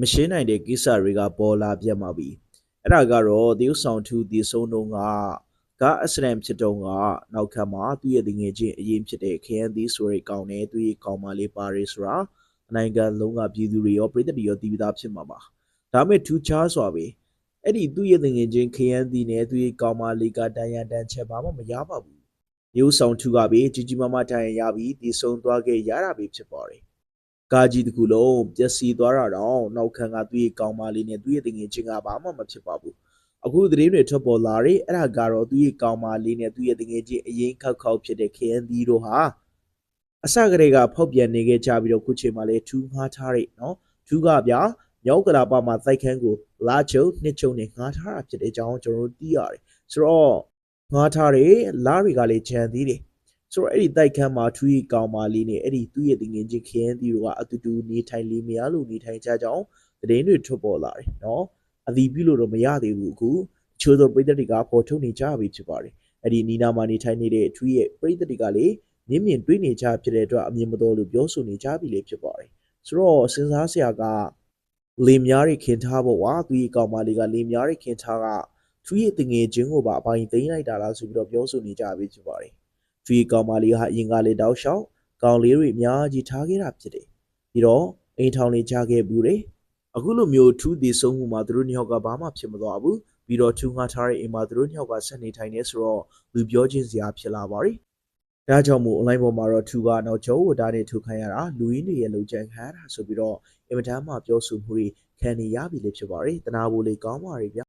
မရှင်းနိုင်တဲ့ကိစ္စတွေကပေါ်လာပြတ်မှာပြီအဲ့ဒါကတော့တရုတ်ဆောင်သူဒီဆုံးတော့ကကားအက်ဆီဒန့်ဖြစ်တော့ကနောက်ခါမှာသူ့ရဲ့တငယ်ချင်းအရင်ဖြစ်တဲ့ခရမ်းသီးဆိုရဲကောင်းနဲ့သူ့ရဲ့ကောင်းမလေးပါရီဆိုတာအနိုင်ငံလုံးကပြည်သူတွေရောပြည်သက်တွေရောတည်ပြီးသားဖြစ်မှာပါဒါပေမဲ့ထူးခြားစွာပဲအဲ့ဒီသူ့ရဲ့တငယ်ချင်းခရမ်းသီးနဲ့သူ့ရဲ့ကောင်းမလေးကတန်ရန်တန်ချက်ဘာမှမရပါဘူးရုပ်ဆောင်ထူကပဲကြီးကြီးမားမားတိုင်ရပြီးတည်ဆုံသွားခဲ့ရတာပဲဖြစ်ပါတယ်။ ကာကြီးတစ်ခုလုံးပျက်စီးသွားတာတော့နောက်ခံကသူ့ရဲ့ကောင်းမလေးနဲ့သူ့ရဲ့တငယ်ချင်းကဘာမှမဖြစ်ပါဘူး။အခုသတင်းတွေထွက်ပေါ်လာတယ်အဲ့ဒါကတော့သူ့ရဲ့ကောင်းမလေးနဲ့သူ့ရဲ့တငယ်ချင်းအရင်ခောက်ခောက်ဖြစ်တဲ့ KND တို့ဟာအစကတည်းကဖောက်ပြန်နေခဲ့ကြပြီးတော့ခုချိန်မှာလည်းထူးငှားထားတယ်နော်။ထူးကဗျာမြောက်ကလာပမှာတိုက်ခန်းကိုလာချုံနှစ်ချုံနဲ့ငှားထားတာဖြစ်တဲ့အကြောင်းကျွန်တော်တို့သိရတယ်။ဆိုတော့ငားထားတယ်လားတွေကလည်းဂျန်သေးတယ် ဆိုတော့အဲ့ဒီတိုက်ခန်းမှာထူးရီကောင်မလေးနဲ့အဲ့ဒီသူ့ရဲ့တငင်ချင်းခရမ်းတီတို့ကအတူတူနေထိုင်လေးမရလို့နေထိုင်ကြကြအောင်သတင်းတွေထွက်ပေါ်လာတယ်နော်အသည်ပြုလို့တော့မရသေးဘူးအခုတချို့သောပြည်သက်တွေကပေါ်ထုတ်နေကြပြီဖြစ်ပါတယ်အဲ့ဒီနီနာမှာနေထိုင်နေတဲ့ထူးရဲ့ပြည်သက်တွေကလည်းနင်းမြင်တွေးနေကြဖြစ်တဲ့အတွက်အမြင်မတော်လို့ပြောဆိုနေကြပြီလေဖြစ်ပါတယ်ဆိုတော့စဉ်းစားစရာကလေများတွေခင်ထားဖို့ဝါသူ့ရဲ့ကောင်မလေးကလေများတွေခင်ထားကထူးရဲ့တငယ်ချင်းကိုပါအပိုင်းသိမ်းလိုက်တာလားဆိုပြီးတော့ပြောဆိုနေကြပြီဖြစ်ပါတယ်။ ထူးရဲ့ကောင်မလေးဟာအရင်ကလေးတောက်လျှောက်ကောင်လေးတွေအများကြီးထားခဲ့တာဖြစ်တယ်။ပြီးတော့အိမ်ထောင်လေးချခဲ့ဘူးတယ်။အခုလိုမျိုးထူးတည်ဆုံးမှုမှာသူတို့နှစ်ယောက်ကဘာမှဖြစ်မသွားဘူး။ပြီးတော့ထူးငှားထားတဲ့အိမ်မှာသူတို့နှစ်ယောက်ကဆက်နေထိုင်နေဆိုတော့လူပြောချင်းစရာဖြစ်လာပါတယ်။ဒါကြောင့်မို့ online ပေါ်မှာတော့ထူကနောက်ကျောဝတာနဲ့ထူခံရတာလူရင်းတွေရဲ့လုံခြံခံရတာဆိုပြီးတော့အင်မတန်မှပြောဆိုမှုတွေခံနေရပြီလေဖြစ်ပါတယ်။တနာဖို့လေးကောင်းပါရဲ့ဗျာ